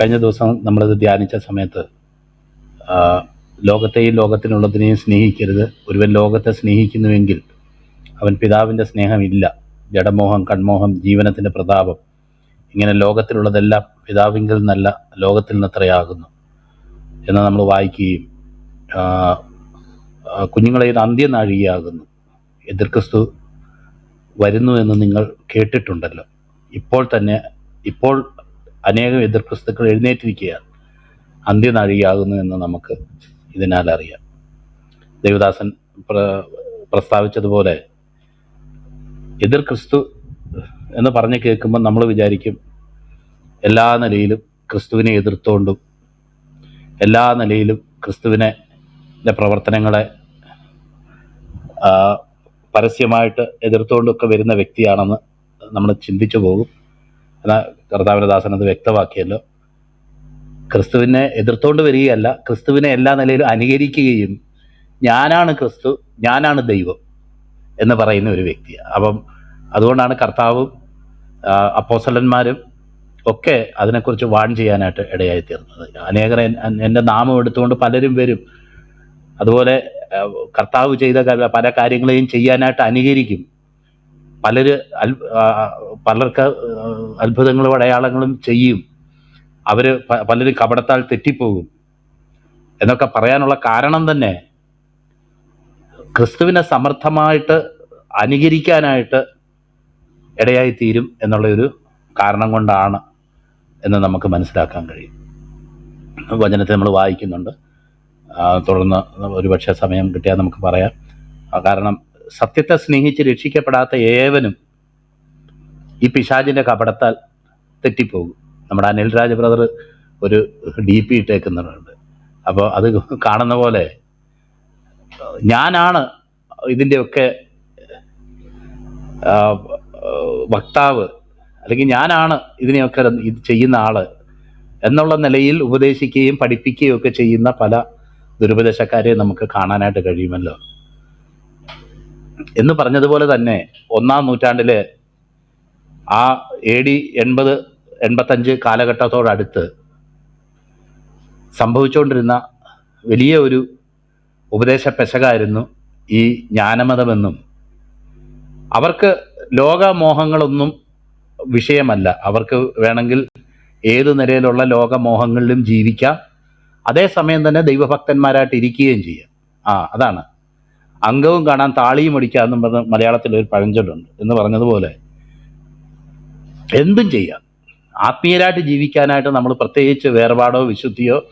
കഴിഞ്ഞ ദിവസം നമ്മളിത് ധ്യാനിച്ച സമയത്ത് ലോകത്തെയും ലോകത്തിനുള്ളതിനെയും സ്നേഹിക്കരുത്. ഒരുവൻ ലോകത്തെ സ്നേഹിക്കുന്നുവെങ്കിൽ അവൻ പിതാവിന്റെ സ്നേഹമില്ല. ജഡമോഹം കൺമോഹം ജീവനത്തിന്റെ പ്രതാപം. ഇങ്ങനെ ലോകത്തിലുള്ളതെല്ലാം പിതാവിങ്കിൽ നിന്നല്ല ലോകത്തിൽ നിന്നത്രയാകുന്നു എന്ന് നമ്മൾ വായിക്കുകയും കുഞ്ഞുങ്ങളെ ഇത് അന്ത്യനാഴികയാകുന്നു. എതിർക്രിസ്തു വരുന്നു എന്ന് നിങ്ങൾ കേട്ടിട്ടുണ്ടല്ലോ. ഇപ്പോൾ തന്നെ ഇപ്പോൾ അനേകം എതിർ ക്രിസ്തുക്കൾ എഴുന്നേറ്റിരിക്കുകയാണ്. അന്ത്യനാഴികയാകുന്നു എന്ന് നമുക്ക് ഇതിനാൽ അറിയാം. ദേവദാസൻ പ്ര പ്രസ്താവിച്ചതുപോലെ എതിർ ക്രിസ്തു എന്ന് പറഞ്ഞ് കേൾക്കുമ്പോൾ നമ്മൾ വിചാരിക്കും എല്ലാ നിലയിലും ക്രിസ്തുവിനെ എതിർത്തുകൊണ്ടും എല്ലാ നിലയിലും ക്രിസ്തുവിനെ പ്രവർത്തനങ്ങളെ പരസ്യമായിട്ട് എതിർത്തുകൊണ്ടൊക്കെ വരുന്ന വ്യക്തിയാണെന്ന് നമ്മൾ ചിന്തിച്ചു പോകും. എന്നാൽ കർത്താവിന്റെ ദാസൻ അത് വ്യക്തമാക്കിയല്ലോ. ക്രിസ്തുവിനെ എതിർത്തുകൊണ്ട് വരികയല്ല ക്രിസ്തുവിനെ എല്ലാ നിലയിലും അനുകരിക്കുകയും ഞാനാണ് ക്രിസ്തു ഞാനാണ് ദൈവം എന്ന് പറയുന്ന ഒരു വ്യക്തിയാണ്. അപ്പം അതുകൊണ്ടാണ് കർത്താവും അപ്പോസലന്മാരും ഒക്കെ അതിനെക്കുറിച്ച് വാൺ ചെയ്യാനായിട്ട് ഇടയായി തീർന്നത് അനേകർ എൻ- എന്റെ നാമം എടുത്തുകൊണ്ട് പലരും വരും. അതുപോലെ കർത്താവ് ചെയ്ത പല കാര്യങ്ങളെയും ചെയ്യാനായിട്ട് അനുകരിക്കും. പലര് പലർക്ക് അത്ഭുതങ്ങളും അടയാളങ്ങളും ചെയ്യും. അവർ പ- പലരും കപടത്താൽ തെറ്റിപ്പോകും. എന്നൊക്കെ പറയാനുള്ള കാരണം തന്നെ ക്രിസ്തുവിനെ സമർത്ഥമായിട്ട് അനുകരിക്കാനായിട്ട് ഇടയായി തീരും എന്നുള്ള ഒരു കാരണം കൊണ്ടാണ് എന്ന് നമുക്ക് മനസ്സിലാക്കാൻ കഴിയും. വചനത്തെ നമ്മൾ വായിക്കുന്നുണ്ട്. തുടർന്ന് ഒരുപക്ഷെ സമയം കിട്ടിയാൽ നമുക്ക് പറയാം. കാരണം സത്യത്തെ സ്നേഹിച്ച് രക്ഷിക്കപ്പെടാത്ത ഏവനും ഈ പിശാചിന്റെ കപടത്താൽ തെറ്റിപ്പോകും. നമ്മുടെ അനിൽരാജ് ബ്രദർ ഒരു ഡി പി ഇട്ടേക്കുന്നുണ്ട് അപ്പോൾ അത് കാണുന്ന പോലെ ഞാനാണ് ഇതിന്റെയൊക്കെ വക്താവ് അല്ലെങ്കിൽ ഞാനാണ് ഇതിനെയൊക്കെ ഇത് ചെയ്യുന്ന ആൾ എന്നുള്ള നിലയിൽ ഉപദേശിക്കുകയും പഠിപ്പിക്കുകയും ഒക്കെ ചെയ്യുന്ന പല ദുരുപദേശക്കാരെ നമുക്ക് കാണാനായിട്ട് കഴിയുമല്ലോ. എന്ന് പറഞ്ഞതുപോലെ തന്നെ ഒന്നാം നൂറ്റാണ്ടിലെ ആ എ ഡി എൺപത് എൺപത്തഞ്ച് കാലഘട്ടത്തോടടുത്ത് സംഭവിച്ചുകൊണ്ടിരുന്ന വലിയ ഒരു ഉപദേശ പെശകായിരുന്നു ഈ ജ്ഞാനമതമെന്നും അവർക്ക് ലോകമോഹങ്ങളൊന്നും വിഷയമല്ല. അവർക്ക് വേണമെങ്കിൽ ഏതു നിലയിലുള്ള ലോകമോഹങ്ങളിലും ജീവിക്കാം. അതേസമയം തന്നെ ദൈവഭക്തന്മാരായിട്ട് ഇരിക്കുകയും ചെയ്യാം. ആ അതാണ്. അംഗവും കാണാൻ താളിയും അടിക്കുക എന്നും പറഞ്ഞ മലയാളത്തിൽ ഒരു പഴഞ്ചൊല്ലുണ്ട് എന്ന് പറഞ്ഞതുപോലെ എന്തും ചെയ്യാം. ആത്മീയരായിട്ട് ജീവിക്കാനായിട്ട് നമ്മൾ പ്രത്യേകിച്ച് വേർപാടോ വിശുദ്ധിയോ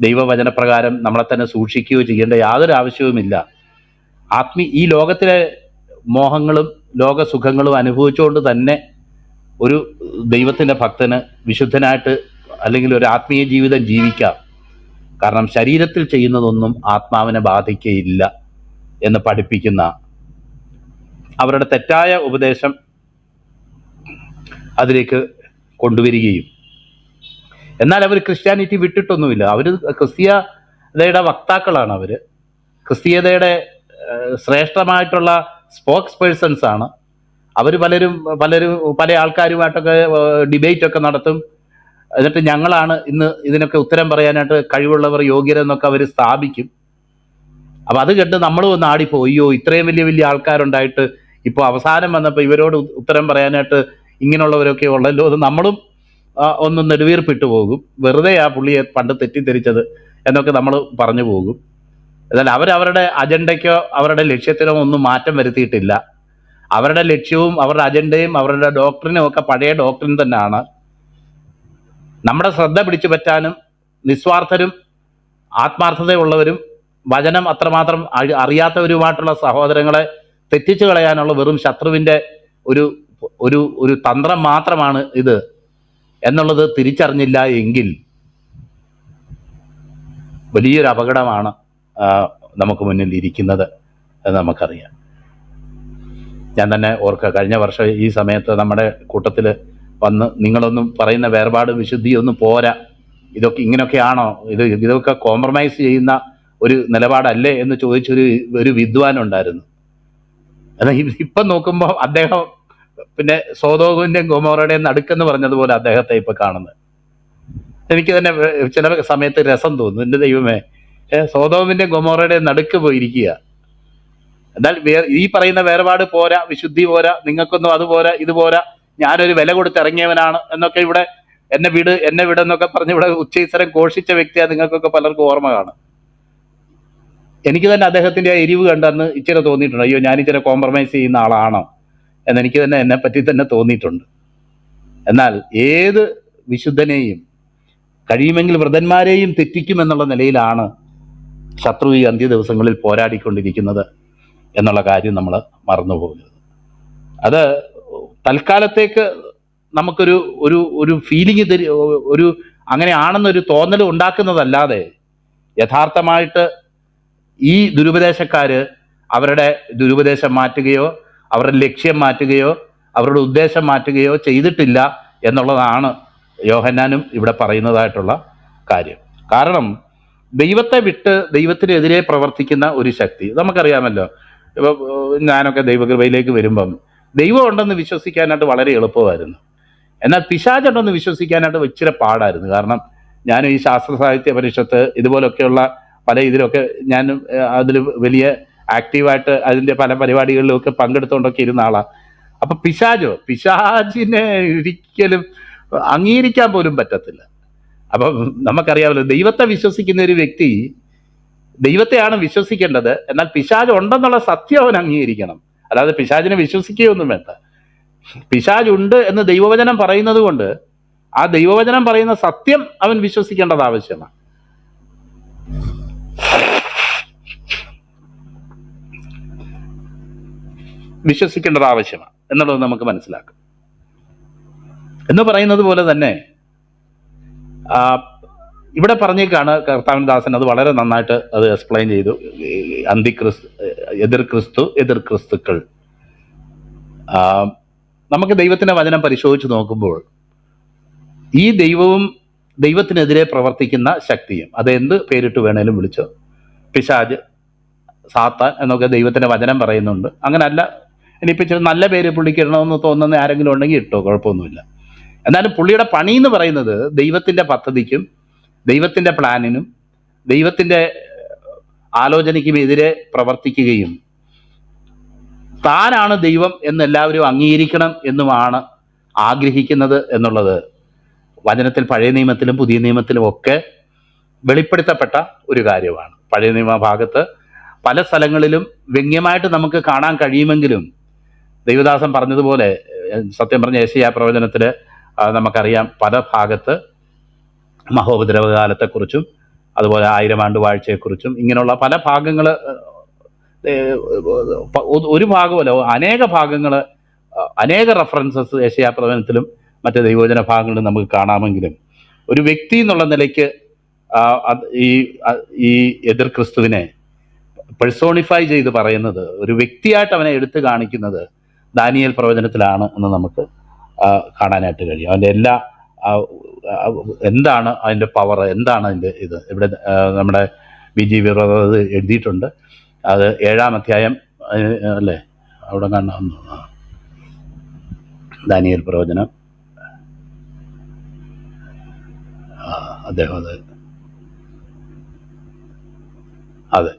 ദൈവവചനപ്രകാരം നമ്മളെ തന്നെ സൂക്ഷിക്കുകയോ ചെയ്യേണ്ട യാതൊരു ആവശ്യവുമില്ല. ആത്മീ ഈ ലോകത്തിലെ മോഹങ്ങളും ലോകസുഖങ്ങളും അനുഭവിച്ചുകൊണ്ട് തന്നെ ഒരു ദൈവത്തിന്റെ ഭക്തന് വിശുദ്ധനായിട്ട് അല്ലെങ്കിൽ ഒരു ആത്മീയ ജീവിതം ജീവിക്കാം. കാരണം ശരീരത്തിൽ ചെയ്യുന്നതൊന്നും ആത്മാവിനെ ബാധിക്കയില്ല. എന്ന് പഠിപ്പിക്കുന്ന അവരുടെ തെറ്റായ ഉപദേശം അതിലേക്ക് കൊണ്ടുവരികയും. എന്നാൽ അവർ ക്രിസ്ത്യാനിറ്റി വിട്ടിട്ടൊന്നുമില്ല. അവർ ക്രിസ്തീയതയുടെ വക്താക്കളാണ് അവർ ക്രിസ്തീയതയുടെ ശ്രേഷ്ഠമായിട്ടുള്ള സ്പോക്സ് പേഴ്സൺസ് ആണ്. അവർ പലരും പലരും പല ആൾക്കാരുമായിട്ടൊക്കെ ഡിബേറ്റ് ഒക്കെ നടത്തും. എന്നിട്ട് ഞങ്ങളാണ് ഇന്ന് ഇതിനൊക്കെ ഉത്തരം പറയാനായിട്ട് കഴിവുള്ളവർ യോഗ്യരെന്നൊക്കെ അവർ സ്ഥാപിക്കും. അപ്പൊ അത് കേട്ട് നമ്മളും ഒന്ന് ആടിപ്പോ അയ്യോ ഇത്രയും വലിയ വലിയ ആൾക്കാരുണ്ടായിട്ട് ഇപ്പോൾ അവസാനം വന്നപ്പോൾ ഇവരോട് ഉത്തരം പറയാനായിട്ട് ഇങ്ങനെയുള്ളവരൊക്കെ ഉള്ളല്ലോ അത് നമ്മളും ഒന്ന് നെടുവീർപ്പിട്ട് പോകും. വെറുതെ ആ പുള്ളിയെ പണ്ട് തെറ്റിദ്ധരിച്ചത് എന്നൊക്കെ നമ്മൾ പറഞ്ഞു പോകും. എന്നാൽ അവരവരുടെ അജണ്ടയ്ക്കോ അവരുടെ ലക്ഷ്യത്തിനോ ഒന്നും മാറ്റം വരുത്തിയിട്ടില്ല. അവരുടെ ലക്ഷ്യവും അവരുടെ അജണ്ടയും അവരുടെ ഡോക്ടറിനും ഒക്കെ പഴയ ഡോക്ടറിൻ തന്നെയാണ്. നമ്മുടെ ശ്രദ്ധ പിടിച്ചു പറ്റാനും നിസ്വാർത്ഥരും ആത്മാർത്ഥതയുള്ളവരും വചനം അത്രമാത്രം അറിയാത്തവരുമായിട്ടുള്ള സഹോദരങ്ങളെ തെറ്റിച്ചു കളയാനുള്ള വെറും ശത്രുവിന്റെ ഒരു ഒരു ഒരു തന്ത്രം മാത്രമാണ് ഇത് എന്നുള്ളത് തിരിച്ചറിഞ്ഞില്ല എങ്കിൽ വലിയൊരു അപകടമാണ് നമുക്ക് മുന്നിൽ ഇരിക്കുന്നത് എന്ന് നമുക്കറിയാം. ഞാൻ തന്നെ ഓർക്കുക കഴിഞ്ഞ വർഷം ഈ സമയത്ത് നമ്മുടെ കൂട്ടത്തിൽ വന്ന് നിങ്ങളൊന്നും പറയുന്ന വേർപാട് വിശുദ്ധിയൊന്നും പോരാ. ഇതൊക്കെ ഇങ്ങനെയൊക്കെയാണോ ഇത് ഇതൊക്കെ കോംപ്രമൈസ് ചെയ്യുന്ന ഒരു നിലപാടല്ലേ എന്ന് ചോദിച്ചൊരു ഒരു വിദ്വാനുണ്ടായിരുന്നു. ഇ- ഇപ്പം നോക്കുമ്പോൾ അദ്ദേഹം പിന്നെ സോതോകുവിന്റെയും ഗോമോറയുടെയും നടുക്കെന്ന് പറഞ്ഞതുപോലെ അദ്ദേഹത്തെ ഇപ്പം കാണുന്നത്. എനിക്ക് തന്നെ ചില സമയത്ത് രസം തോന്നുന്നു. എന്റെ ദൈവമേ ഏ, സോതോമിന്റെ ഗൊമോറയുടെ നടുക്ക് പോയിരിക്കുക. എന്നാൽ വേ- ഈ പറയുന്ന വേർപാട് പോരാ വിശുദ്ധി പോരാ നിങ്ങൾക്കൊന്നും അത് പോരാ ഇത് പോരാ ഞാനൊരു വില കൊടുത്തിറങ്ങിയവനാണ് എന്നൊക്കെ ഇവിടെ എന്നെ വിട് എന്നെ വിടെന്നൊക്കെ പറഞ്ഞ് ഇവിടെ ഉച്ചയിസരം ഘോഷിച്ച വ്യക്തിയാണ് നിങ്ങൾക്കൊക്കെ പലർക്കും ഓർമ്മ കാണും. എനിക്ക് തന്നെ അദ്ദേഹത്തിന്റെ ആ എരിവ് കണ്ടെന്ന് ഇച്ചിരി തോന്നിയിട്ടുണ്ട്. അയ്യോ ഞാൻ ഇച്ചിരി കോംപ്രമൈസ് ചെയ്യുന്ന ആളാണോ എന്നെനിക്ക് തന്നെ എന്നെ പറ്റി തന്നെ തോന്നിയിട്ടുണ്ട്. എന്നാൽ ഏത് വിശുദ്ധനെയും കഴിയുമെങ്കിൽ വൃതന്മാരെയും തെറ്റിക്കുമെന്നുള്ള നിലയിലാണ് ശത്രു ഈ അന്ത്യ ദിവസങ്ങളിൽ പോരാടിക്കൊണ്ടിരിക്കുന്നത് എന്നുള്ള കാര്യം നമ്മൾ മറന്നുപോകുന്നത് അത് തൽക്കാലത്തേക്ക് നമുക്കൊരു ഒരു ഒരു ഫീലിംഗ് തരി ഒരു അങ്ങനെയാണെന്നൊരു തോന്നൽ ഉണ്ടാക്കുന്നതല്ലാതെ യഥാർത്ഥമായിട്ട് ഈ ദുരുപദേശക്കാര് അവരുടെ ദുരുപദേശം മാറ്റുകയോ അവരുടെ ലക്ഷ്യം മാറ്റുകയോ അവരുടെ ഉദ്ദേശം മാറ്റുകയോ ചെയ്തിട്ടില്ല എന്നുള്ളതാണ് യോഹന്നാനും ഇവിടെ പറയുന്നതായിട്ടുള്ള കാര്യം. കാരണം ദൈവത്തെ വിട്ട് ദൈവത്തിനെതിരെ പ്രവർത്തിക്കുന്ന ഒരു ശക്തി നമുക്കറിയാമല്ലോ. ഇപ്പൊ ഏഹ്, ഞാനൊക്കെ ദൈവകൃപയിലേക്ക് വരുമ്പം ദൈവം ഉണ്ടെന്ന് വിശ്വസിക്കാനായിട്ട് വളരെ എളുപ്പമായിരുന്നു. എന്നാൽ പിശാചുണ്ടെന്ന് വിശ്വസിക്കാനായിട്ട് ഇച്ചിരി പാടായിരുന്നു. കാരണം ഞാൻ ഈ ശാസ്ത്ര സാഹിത്യ പരിഷത്ത് ഇതുപോലൊക്കെയുള്ള പല ഇതിലൊക്കെ ഞാൻ അതിൽ വലിയ ആക്റ്റീവായിട്ട് അതിന്റെ പല പരിപാടികളിലൊക്കെ പങ്കെടുത്തുകൊണ്ടൊക്കെ ഇരുന്ന ആളാണ് അപ്പൊ പിശാജോ പിശാജിനെ ഒരിക്കലും അംഗീകരിക്കാൻ പോലും പറ്റത്തില്ല. അപ്പം നമുക്കറിയാമല്ലോ ദൈവത്തെ വിശ്വസിക്കുന്ന ഒരു വ്യക്തി ദൈവത്തെയാണ് വിശ്വസിക്കേണ്ടത്. എന്നാൽ പിശാജ് ഉണ്ടെന്നുള്ള സത്യം അവൻ അംഗീകരിക്കണം. അല്ലാതെ പിശാജിനെ വിശ്വസിക്കുകയൊന്നും വേണ്ട. പിശാജ് ഉണ്ട് എന്ന് ദൈവവചനം പറയുന്നത് കൊണ്ട് ആ ദൈവവചനം പറയുന്ന സത്യം അവൻ വിശ്വസിക്കേണ്ടത് ആവശ്യമാണ്. വിശ്വസിക്കേണ്ടത് ആവശ്യമാണ് എന്നുള്ളത് നമുക്ക് മനസ്സിലാക്കാം. എന്ന് പറയുന്നത് പോലെ തന്നെ ഇവിടെ പറഞ്ഞേക്കാണ് കർത്താവിൻ ദാസൻ അത് വളരെ നന്നായിട്ട് അത് എക്സ്പ്ലെയിൻ ചെയ്തു. അന്തിക്രിസ് അന്തിക്രിസ്തു എതിർ ക്രിസ്തു എതിർ ക്രിസ്തുക്കൾ. നമുക്ക് ദൈവത്തിന്റെ വചനം പരിശോധിച്ച് നോക്കുമ്പോൾ ഈ ദൈവവും ദൈവത്തിനെതിരെ പ്രവർത്തിക്കുന്ന ശക്തിയും അതെന്ത് പേരിട്ട് വേണേലും വിളിച്ചോ? പിശാജ് സാത്താൻ എന്നൊക്കെ ദൈവത്തിന്റെ വചനം പറയുന്നുണ്ട്. അങ്ങനല്ല ഇനിയിപ്പോൾ ഇച്ചിരി നല്ല പേര് പുള്ളിക്ക് ഇടണമെന്ന് തോന്നുന്ന ആരെങ്കിലും ഉണ്ടെങ്കിൽ ഇട്ടോ കുഴപ്പമൊന്നുമില്ല. എന്നാലും പുള്ളിയുടെ പണി എന്ന് പറയുന്നത് ദൈവത്തിന്റെ പദ്ധതിക്കും ദൈവത്തിന്റെ പ്ലാനിനും ദൈവത്തിന്റെ ആലോചനയ്ക്കും എതിരെ പ്രവർത്തിക്കുകയും താനാണ് ദൈവം എന്ന് എല്ലാവരും അംഗീകരിക്കണം എന്നുമാണ് ആഗ്രഹിക്കുന്നത് എന്നുള്ളത് വചനത്തിൽ പഴയ നിയമത്തിലും പുതിയ നിയമത്തിലും ഒക്കെ വെളിപ്പെടുത്തപ്പെട്ട ഒരു കാര്യമാണ്. പഴയ നിയമ ഭാഗത്ത് പല സ്ഥലങ്ങളിലും വ്യംഗ്യമായിട്ട് നമുക്ക് കാണാൻ കഴിയുമെങ്കിലും ദൈവദാസൻ പറഞ്ഞതുപോലെ സത്യം പറഞ്ഞ ഏഷ്യ പ്രവചനത്തിൽ നമുക്കറിയാം പല ഭാഗത്ത് മഹോപദ്രവകാലത്തെക്കുറിച്ചും അതുപോലെ ആയിരം ആണ്ട് വാഴ്ചയെക്കുറിച്ചും ഇങ്ങനെയുള്ള പല ഭാഗങ്ങൾ ഒരു ഭാഗമല്ല അനേക ഭാഗങ്ങൾ അനേക റെഫറൻസസ് ഏഷ്യ പ്രവചനത്തിലും മറ്റ് ദൈവോചന ഭാഗങ്ങളിലും നമുക്ക് കാണാമെങ്കിലും ഒരു വ്യക്തി എന്നുള്ള നിലയ്ക്ക് ഈ ഈ എതിർ ക്രിസ്തുവിനെ പേഴ്സോണിഫൈ ചെയ്ത് പറയുന്നത് ഒരു വ്യക്തിയായിട്ട് അവനെ എടുത്തു കാണിക്കുന്നത് ദാനിയൽ പ്രവചനത്തിലാണ് എന്ന് നമുക്ക് കാണാനായിട്ട് കഴിയും. അതിന്റെ എല്ലാ എന്താണ് അതിന്റെ പവർ എന്താണ് അതിന്റെ ഇത്? ഇവിടെ നമ്മുടെ ബി ജി വിറത് എഴുതിയിട്ടുണ്ട്. അത് ഏഴാം അധ്യായം അല്ലേ? അവിടെ കാണാവുന്ന. ദാനിയൽ പ്രവചനം. അദ്ദേഹം അത് അതെ.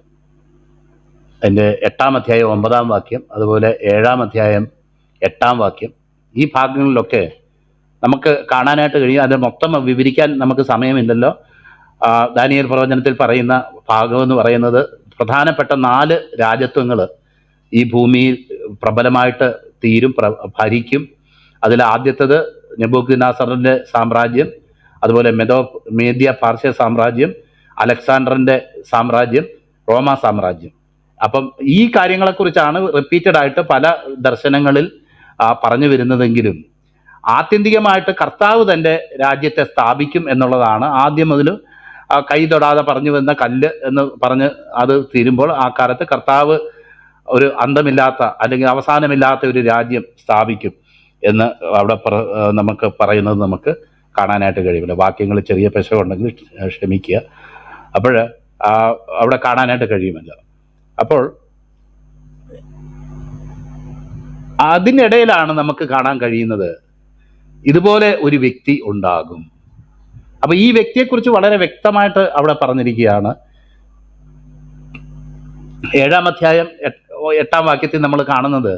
അതിന്റെ എട്ടാം അധ്യായം ഒമ്പതാം വാക്യം അതുപോലെ ഏഴാം അധ്യായം എട്ടാം വാക്യം. ഈ ഭാഗങ്ങളിലൊക്കെ നമുക്ക് കാണാനായിട്ട് കഴിയും. അത് മൊത്തം വിവരിക്കാൻ നമുക്ക് സമയമില്ലല്ലോ. ദാനിയൽ പ്രവചനത്തിൽ പറയുന്ന ഭാഗം എന്ന് പറയുന്നത് പ്രധാനപ്പെട്ട നാല് രാജ്യത്വങ്ങൾ ഈ ഭൂമിയിൽ പ്രബലമായിട്ട് തീരും പ്ര ഭരിക്കും. അതിൽ ആദ്യത്തത് നെബൂഖ്നാസറിന്റെ സാമ്രാജ്യം അതുപോലെ മെതോ മേദ്യ പാർശ്യ സാമ്രാജ്യം അലക്സാണ്ടറിന്റെ സാമ്രാജ്യം റോമ സാമ്രാജ്യം. അപ്പം ഈ കാര്യങ്ങളെക്കുറിച്ചാണ് റിപ്പീറ്റഡ് ആയിട്ട് പല ദർശനങ്ങളിൽ പറഞ്ഞു വരുന്നതെങ്കിലും ആത്യന്തികമായിട്ട് കർത്താവ് തന്റെ രാജ്യത്തെ സ്ഥാപിക്കും എന്നുള്ളതാണ് ആദ്യം മുതൽ കൈ തൊടാതെ പറഞ്ഞു വന്ന കല്ല് എന്ന് പറഞ്ഞ് അത് തീരുമ്പോൾ ആ കാലത്ത് കർത്താവ് ഒരു അന്തമില്ലാത്ത അല്ലെങ്കിൽ അവസാനമില്ലാത്ത ഒരു രാജ്യം സ്ഥാപിക്കും എന്ന് അവിടെ നമുക്ക് പറയുന്നത് നമുക്ക് കാണാനായിട്ട് കഴിയില്ല വാക്യങ്ങൾ ചെറിയ പെശകുണ്ടെങ്കിൽ ക്ഷമിക്കുക. അപ്പോൾ അവിടെ കാണാനായിട്ട് കഴിയുമല്ലോ. അപ്പോൾ അതിനിടയിലാണ് നമുക്ക് കാണാൻ കഴിയുന്നത് ഇതുപോലെ ഒരു വ്യക്തി ഉണ്ടാകും. അപ്പൊ ഈ വ്യക്തിയെക്കുറിച്ച് വളരെ വ്യക്തമായിട്ട് അവിടെ പറഞ്ഞിരിക്കുകയാണ്. ഏഴാം അധ്യായം എട്ടാം വാക്യത്തിൽ നമ്മൾ കാണുന്നത്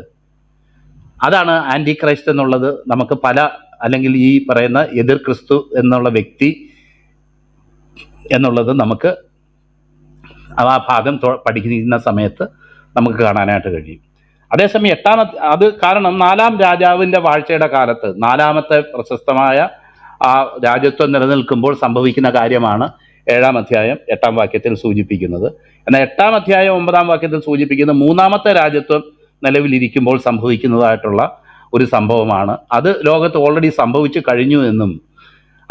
അതാണ് ആന്റി ക്രൈസ്റ്റ് എന്നുള്ളത്. നമുക്ക് പല അല്ലെങ്കിൽ ഈ പറയുന്ന എതിർ ക്രിസ്തു എന്നുള്ള വ്യക്തി എന്നുള്ളത് നമുക്ക് ആ ഭാഗം പഠിക്കുന്ന സമയത്ത് നമുക്ക് കാണാനായിട്ട് കഴിയും. അതേസമയം എട്ടാമത്തെ അത് കാരണം നാലാം രാജാവിന്റെ വാഴ്ചയുടെ കാലത്ത് നാലാമത്തെ പ്രശസ്തമായ ആ രാജ്യത്വം നിലനിൽക്കുമ്പോൾ സംഭവിക്കുന്ന കാര്യമാണ് ഏഴാം അധ്യായം എട്ടാം വാക്യത്തിൽ സൂചിപ്പിക്കുന്നത്. എന്നാൽ എട്ടാം അധ്യായം ഒമ്പതാം വാക്യത്തിൽ സൂചിപ്പിക്കുന്ന മൂന്നാമത്തെ രാജ്യത്വം നിലവിലിരിക്കുമ്പോൾ സംഭവിക്കുന്നതായിട്ടുള്ള ഒരു സംഭവമാണ്. അത് ലോകത്ത് ഓൾറെഡി സംഭവിച്ചു കഴിഞ്ഞു എന്നും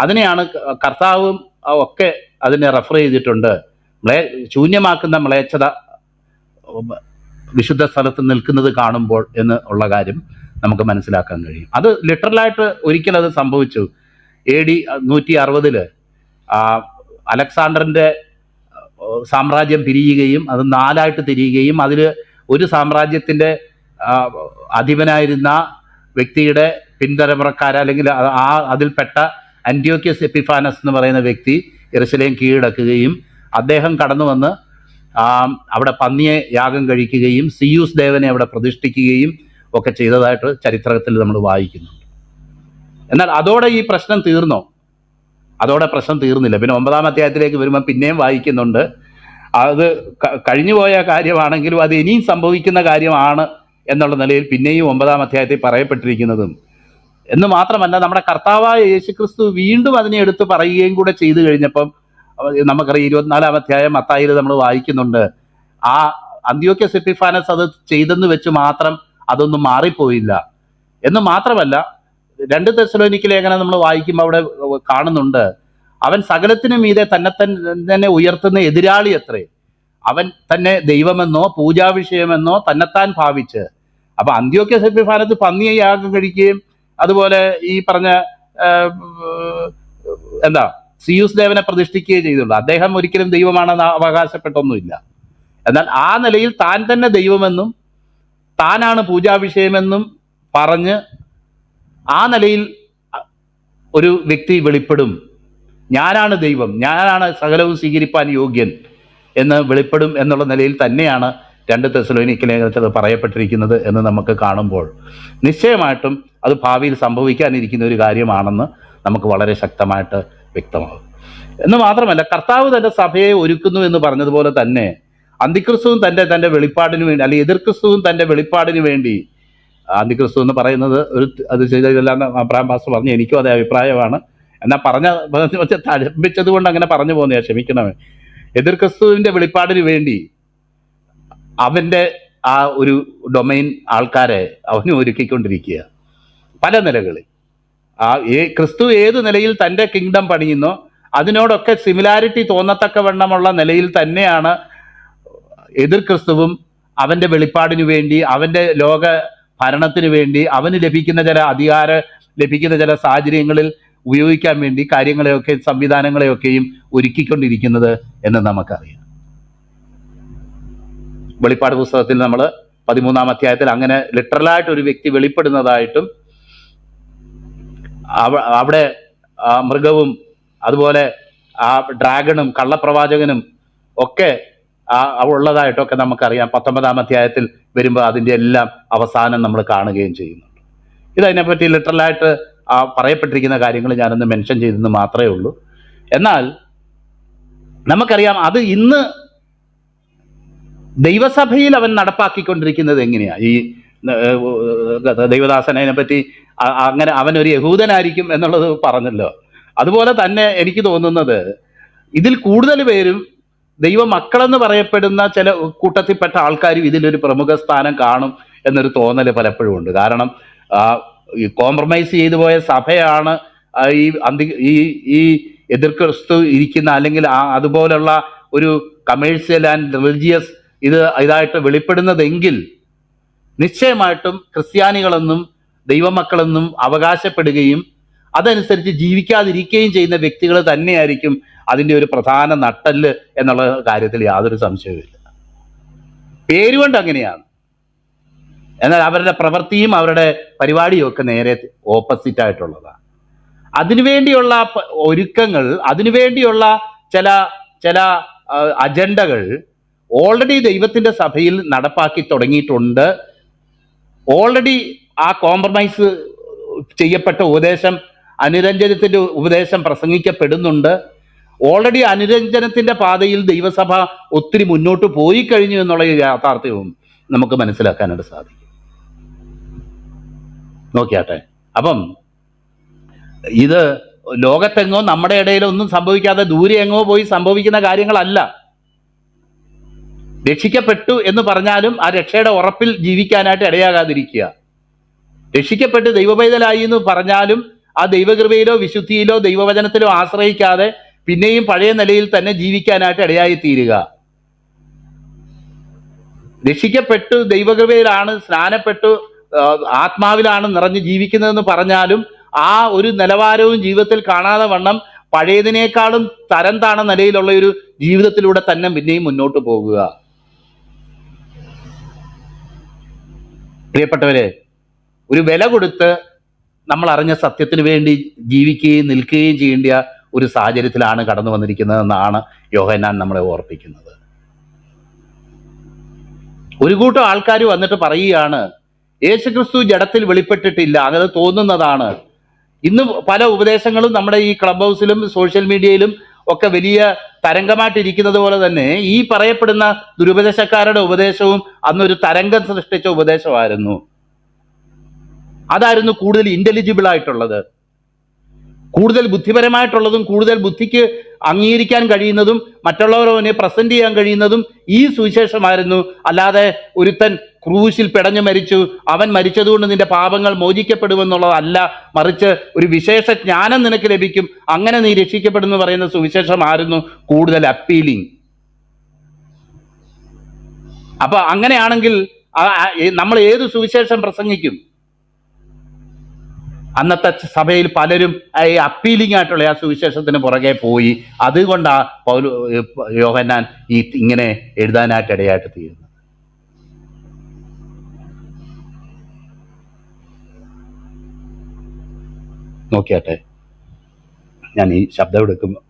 അതിനെയാണ് കർത്താവും ഒക്കെ അതിനെ റെഫർ ചെയ്തിട്ടുണ്ട്. മ്ലേ ശൂന്യമാക്കുന്ന മ്ലേച്ഛത വിശുദ്ധ സ്ഥലത്ത് നിൽക്കുന്നത് കാണുമ്പോൾ എന്ന് ഉള്ള കാര്യം നമുക്ക് മനസ്സിലാക്കാൻ കഴിയും. അത് ലിറ്ററലായിട്ട് ഒരിക്കലത് സംഭവിച്ചു. എ ഡി നൂറ്റി അറുപതിൽ അലക്സാണ്ടറിന്റെ സാമ്രാജ്യം പിരിയുകയും അത് നാലായിട്ട് തിരിയുകയും അതിൽ ഒരു സാമ്രാജ്യത്തിന്റെ അധിപനായിരുന്ന വ്യക്തിയുടെ പിന്തലമുറക്കാര അല്ലെങ്കിൽ ആ- അതിൽപ്പെട്ട അന്റിയോക്യസ് എപ്പിഫാനസ് എന്ന് പറയുന്ന വ്യക്തി എറുസലേം കീഴടക്കുകയും അദ്ദേഹം കടന്നു വന്ന് അവിടെ പന്നിയെ യാഗം കഴിക്കുകയും സിയൂസ് ദേവനെ അവിടെ പ്രതിഷ്ഠിക്കുകയും ഒക്കെ ചെയ്തതായിട്ട് ചരിത്രത്തിൽ നമ്മൾ വായിക്കുന്നുണ്ട്. എന്നാൽ അതോടെ ഈ പ്രശ്നം തീർന്നോ? അതോടെ പ്രശ്നം തീർന്നില്ല. പിന്നെ ഒമ്പതാം അധ്യായത്തിലേക്ക് വരുമ്പോൾ പിന്നെയും വായിക്കുന്നുണ്ട്. അത് കഴിഞ്ഞുപോയ കാര്യമാണെങ്കിലും അത് ഇനിയും സംഭവിക്കുന്ന കാര്യമാണ് എന്നുള്ള നിലയിൽ പിന്നെയും ഒമ്പതാം അധ്യായത്തിൽ പറയപ്പെട്ടിരിക്കുന്നതും. എന്ന് മാത്രമല്ല നമ്മുടെ കർത്താവായ യേശുക്രിസ്തു വീണ്ടും അതിനെ എടുത്ത് പറയുകയും കൂടെ ചെയ്തു കഴിഞ്ഞപ്പം നമുക്കറിയാം ഇരുപത്തിനാലാം അധ്യായം മത്തായിൽ നമ്മൾ വായിക്കുന്നുണ്ട്. ആ അന്ത്യോക്യ സെപ്പിഫാനസ് അത് ചെയ്തെന്ന് വെച്ച് മാത്രം അതൊന്നും മാറിപ്പോയില്ല. എന്ന് മാത്രമല്ല രണ്ട് തെസലോനിക്ക് ലേഖനം നമ്മൾ വായിക്കുമ്പോൾ അവിടെ കാണുന്നുണ്ട് അവൻ സകലത്തിനു മീതെ തന്നെ തന്നെ ഉയർത്തുന്ന എതിരാളി അത്രേ അവൻ തന്നെ ദൈവമെന്നോ പൂജാവിഷയമെന്നോ തന്നെത്താൻ ഭാവിച്ച്. അപ്പൊ അന്ത്യോക്യ സെപ്പിഫാനത്ത് പന്നിയെ യാഗം കഴിക്കുകയും അതുപോലെ ഈ പറഞ്ഞ എന്താ സിയൂസ് ദേവനെ പ്രതിഷ്ഠിക്കുകയും ചെയ്തുള്ളൂ. അദ്ദേഹം ഒരിക്കലും ദൈവമാണെന്ന് അവകാശപ്പെട്ടൊന്നുമില്ല. എന്നാൽ ആ നിലയിൽ താൻ തന്നെ ദൈവമെന്നും താനാണ് പൂജാവിഷയമെന്നും പറഞ്ഞ് ആ നിലയിൽ ഒരു വ്യക്തി വെളിപ്പെടും. ഞാനാണ് ദൈവം. ഞാനാണ് സകലവും സ്വീകരിപ്പാൻ യോഗ്യൻ എന്ന് വെളിപ്പെടും എന്നുള്ള നിലയിൽ തന്നെയാണ് രണ്ട് തെസലോനിക്ക് ലേഖനത്തിൽ പറയപ്പെട്ടിരിക്കുന്നത് എന്ന് നമുക്ക് കാണുമ്പോൾ നിശ്ചയമായിട്ടും അത് ഭാവിയിൽ സംഭവിക്കാനിരിക്കുന്ന ഒരു കാര്യമാണെന്ന് നമുക്ക് വളരെ ശക്തമായിട്ട് വ്യക്തമാകും. എന്ന് മാത്രമല്ല കർത്താവ് തന്റെ സഭയെ ഒരുക്കുന്നു എന്ന് പറഞ്ഞതുപോലെ തന്നെ അന്തിക്രിസ്തുവും തന്റെ തന്റെ വെളിപ്പാടിന് വേണ്ടി അല്ലെങ്കിൽ എതിർക്രിസ്തുവും തന്റെ വെളിപ്പാടിന് വേണ്ടി അന്തിക്രിസ്തു എന്ന് പറയുന്നത് ഒരു അത് ചെയ്തതെല്ലാം അബ്രാം പാസ് പറഞ്ഞു എനിക്കും അതേ അഭിപ്രായമാണ്. എന്നാൽ പറഞ്ഞ തഴമ്പിച്ചത് കൊണ്ട് അങ്ങനെ പറഞ്ഞു പോകുന്നതാണ് ക്ഷമിക്കണമേ. എതിർ ക്രിസ്തുവിന്റെ വെളിപ്പാടിന് വേണ്ടി അവന്റെ ആ ഒരു ഡൊമൈൻ ആൾക്കാരെ അവനും ഒരുക്കിക്കൊണ്ടിരിക്കുക പല നിലകളിൽ. ആ ഈ ക്രിസ്തു ഏത് നിലയിൽ തന്റെ കിങ്ഡം പണിയുന്നോ അതിനോടൊക്കെ സിമിലാരിറ്റി തോന്നത്തക്കവണ്ണമുള്ള നിലയിൽ തന്നെയാണ് എതിർ ക്രിസ്തുവും അവന്റെ വെളിപ്പാടിനു വേണ്ടി അവന്റെ ലോക ഭരണത്തിന് വേണ്ടി അവന് ലഭിക്കുന്ന ചില അധികാര ലഭിക്കുന്ന ചില സാഹചര്യങ്ങളിൽ ഉപയോഗിക്കാൻ വേണ്ടി കാര്യങ്ങളെയൊക്കെ സംവിധാനങ്ങളെയൊക്കെയും ഒരുക്കിക്കൊണ്ടിരിക്കുന്നത് എന്ന് നമുക്കറിയാം. വെളിപ്പാട് പുസ്തകത്തിൽ നമ്മൾ പതിമൂന്നാം അധ്യായത്തിൽ അങ്ങനെ ലിറ്ററലായിട്ട് ഒരു വ്യക്തി വെളിപ്പെടുന്നതായിട്ടും അവിടെ മൃഗവും അതുപോലെ ആ ഡ്രാഗണും കള്ളപ്രവാചകനും ഒക്കെ ഉള്ളതായിട്ടൊക്കെ നമുക്കറിയാം. പത്തൊമ്പതാം അധ്യായത്തിൽ വരുമ്പോൾ അതിന്റെ എല്ലാം അവസാനം നമ്മൾ കാണുകയും ചെയ്യുന്നുണ്ട്. ഇതതിനെപ്പറ്റി ലിറ്ററലായിട്ട് ആ പറയപ്പെട്ടിരിക്കുന്ന കാര്യങ്ങൾ ഞാനൊന്ന് മെൻഷൻ ചെയ്തെന്ന് മാത്രമേ ഉള്ളൂ. എന്നാൽ നമുക്കറിയാം അത് ഇന്ന് ദൈവസഭയിൽ അവൻ നടപ്പാക്കിക്കൊണ്ടിരിക്കുന്നത് എങ്ങനെയാണ് ഈ ദൈവദാസനെ പറ്റി അങ്ങനെ അവൻ ഒരു യഹൂദനായിരിക്കും എന്നുള്ളത് പറഞ്ഞല്ലോ. അതുപോലെ തന്നെ എനിക്ക് തോന്നുന്നത് ഇതിൽ കൂടുതൽ പേരും ദൈവ മക്കളെന്ന് പറയപ്പെടുന്ന ചില കൂട്ടത്തിൽപ്പെട്ട ആൾക്കാരും ഇതിലൊരു പ്രമുഖ സ്ഥാനം കാണും എന്നൊരു തോന്നൽ പലപ്പോഴും ഉണ്ട്. കാരണം ഈ കോംപ്രമൈസ് ചെയ്തു പോയ സഭയാണ് ഈ അന്തി ഈ ഈ എതിർ ക്രിസ്തു ഇരിക്കുന്ന അല്ലെങ്കിൽ അതുപോലുള്ള ഒരു കമേഴ്സ്യൽ ആൻഡ് റിലീജിയസ് ഇത് ഇതായിട്ട് വെളിപ്പെടുന്നതെങ്കിൽ നിശ്ചയമായിട്ടും ക്രിസ്ത്യാനികളെന്നും ദൈവമക്കളെന്നും അവകാശപ്പെടുകയും അതനുസരിച്ച് ജീവിക്കാതിരിക്കുകയും ചെയ്യുന്ന വ്യക്തികൾ തന്നെയായിരിക്കും അതിന്റെ ഒരു പ്രധാന നട്ടൽ എന്നുള്ള കാര്യത്തിൽ യാതൊരു സംശയവുമില്ല. പേരുകൊണ്ട് അങ്ങനെയാണ്. എന്നാൽ അവരുടെ പ്രവൃത്തിയും അവരുടെ പരിപാടിയും ഒക്കെ നേരെ ഓപ്പോസിറ്റ് ആയിട്ടുള്ളതാണ്. അതിനുവേണ്ടിയുള്ള ഒരുക്കങ്ങൾ അതിനുവേണ്ടിയുള്ള ചില ചില അജണ്ടകൾ ഓൾറെഡി ദൈവത്തിന്റെ സഭയിൽ നടപ്പാക്കി തുടങ്ങിയിട്ടുണ്ട്. ഓൾറെഡി ആ കോംപ്രമൈസ് ചെയ്യപ്പെട്ട ഉപദേശം അനുരഞ്ജനത്തിന്റെ ഉപദേശം പ്രസംഗിക്കപ്പെടുന്നുണ്ട്. ഓൾറെഡി അനുരഞ്ജനത്തിന്റെ പാതയിൽ ദൈവസഭ ഒത്തിരി മുന്നോട്ട് പോയി കഴിഞ്ഞു എന്നുള്ള യാഥാർത്ഥ്യവും നമുക്ക് മനസ്സിലാക്കാനായിട്ട് സാധിക്കും. നോക്കിയാട്ടെ. അപ്പം ഇത് ലോകത്തെങ്ങോ നമ്മുടെ ഇടയിലൊന്നും സംഭവിക്കാതെ ദൂരെ എങ്ങോ പോയി സംഭവിക്കുന്ന കാര്യങ്ങളല്ല. രക്ഷിക്കപ്പെട്ടു എന്ന് പറഞ്ഞാലും ആ രക്ഷയുടെ ഉറപ്പിൽ ജീവിക്കാനായിട്ട് ഇടയാകാതിരിക്കുക. രക്ഷിക്കപ്പെട്ട് ദൈവപൈതലായി എന്ന് പറഞ്ഞാലും ആ ദൈവകൃപയിലോ വിശുദ്ധിയിലോ ദൈവവചനത്തിലോ ആശ്രയിക്കാതെ പിന്നെയും പഴയ നിലയിൽ തന്നെ ജീവിക്കാനായിട്ട് ഇടയായി തീരുക രക്ഷിക്കപ്പെട്ടു ദൈവകൃപയിലാണ് സ്നാനപ്പെട്ടു ആത്മാവിലാണ് നിറഞ്ഞ് ജീവിക്കുന്നതെന്ന് പറഞ്ഞാലും ആ ഒരു നിലവാരവും ജീവിതത്തിൽ കാണാതെ വണ്ണം പഴയതിനേക്കാളും തരം താണ നിലയിലുള്ള ഒരു ജീവിതത്തിലൂടെ തന്നെ പിന്നെയും മുന്നോട്ട് പോകുക. പ്രിയപ്പെട്ടവരെ ഒരു വില കൊടുത്ത് നമ്മൾ അറിഞ്ഞ സത്യത്തിന് വേണ്ടി ജീവിക്കുകയും നിൽക്കുകയും ചെയ്യേണ്ട ഒരു സാഹചര്യത്തിലാണ് കടന്നു വന്നിരിക്കുന്നതെന്നാണ് യോഹന്നാൻ നമ്മളെ ഓർപ്പിക്കുന്നത്. ഒരു കൂട്ടം ആൾക്കാർ വന്നിട്ട് പറയുകയാണ് യേശുക്രിസ്തു ജഡത്തിൽ വെളിപ്പെട്ടിട്ടില്ല അങ്ങനെ തോന്നുന്നതാണ്. ഇന്ന് പല ഉപദേശങ്ങളും നമ്മുടെ ഈ ക്ലബ് ഹൗസിലും സോഷ്യൽ മീഡിയയിലും ഒക്കെ വലിയ തരംഗമായിട്ടിരിക്കുന്നത് പോലെ തന്നെ ഈ പറയപ്പെടുന്ന ദുരുപദേശക്കാരുടെ ഉപദേശവും അന്നൊരു തരംഗം സൃഷ്ടിച്ച ഉപദേശമായിരുന്നു. അതായിരുന്നു കൂടുതൽ ഇന്റലിജിബിൾ ആയിട്ടുള്ളത്. കൂടുതൽ ബുദ്ധിപരമായിട്ടുള്ളതും കൂടുതൽ ബുദ്ധിക്ക് അംഗീകരിക്കാൻ കഴിയുന്നതും മറ്റുള്ളവരെ പ്രസന്റ് ചെയ്യാൻ കഴിയുന്നതും ഈ സുവിശേഷമായിരുന്നു. അല്ലാതെ ഒരുത്തൻ ക്രൂശിൽ പിടഞ്ഞു മരിച്ചു. അവൻ മരിച്ചതുകൊണ്ട് നിന്റെ പാപങ്ങൾ മോചിക്കപ്പെടുമെന്നുള്ളതല്ല. മറിച്ച് ഒരു വിശേഷ ജ്ഞാനം നിനക്ക് ലഭിക്കും. അങ്ങനെ നീ രക്ഷിക്കപ്പെടുന്നു പറയുന്ന സുവിശേഷമായിരുന്നു കൂടുതൽ അപ്പീലിംഗ്. അപ്പൊ അങ്ങനെയാണെങ്കിൽ നമ്മൾ ഏത് സുവിശേഷം പ്രസംഗിക്കും? അന്നത്തെ സഭയിൽ പലരും ഈ അപ്പീലിംഗ് ആയിട്ടുള്ള ആ സുവിശേഷത്തിന് പുറകെ പോയി. അതുകൊണ്ടാ പൗലു യോഹന്നാൻ ഈ ഇങ്ങനെ എഴുതാനായിട്ട് ഇടയായിട്ട് തീരുന്നത്. നോക്കിയാട്ടെ. ഞാൻ ഈ ശബ്ദം എടുക്കുമ്പോൾ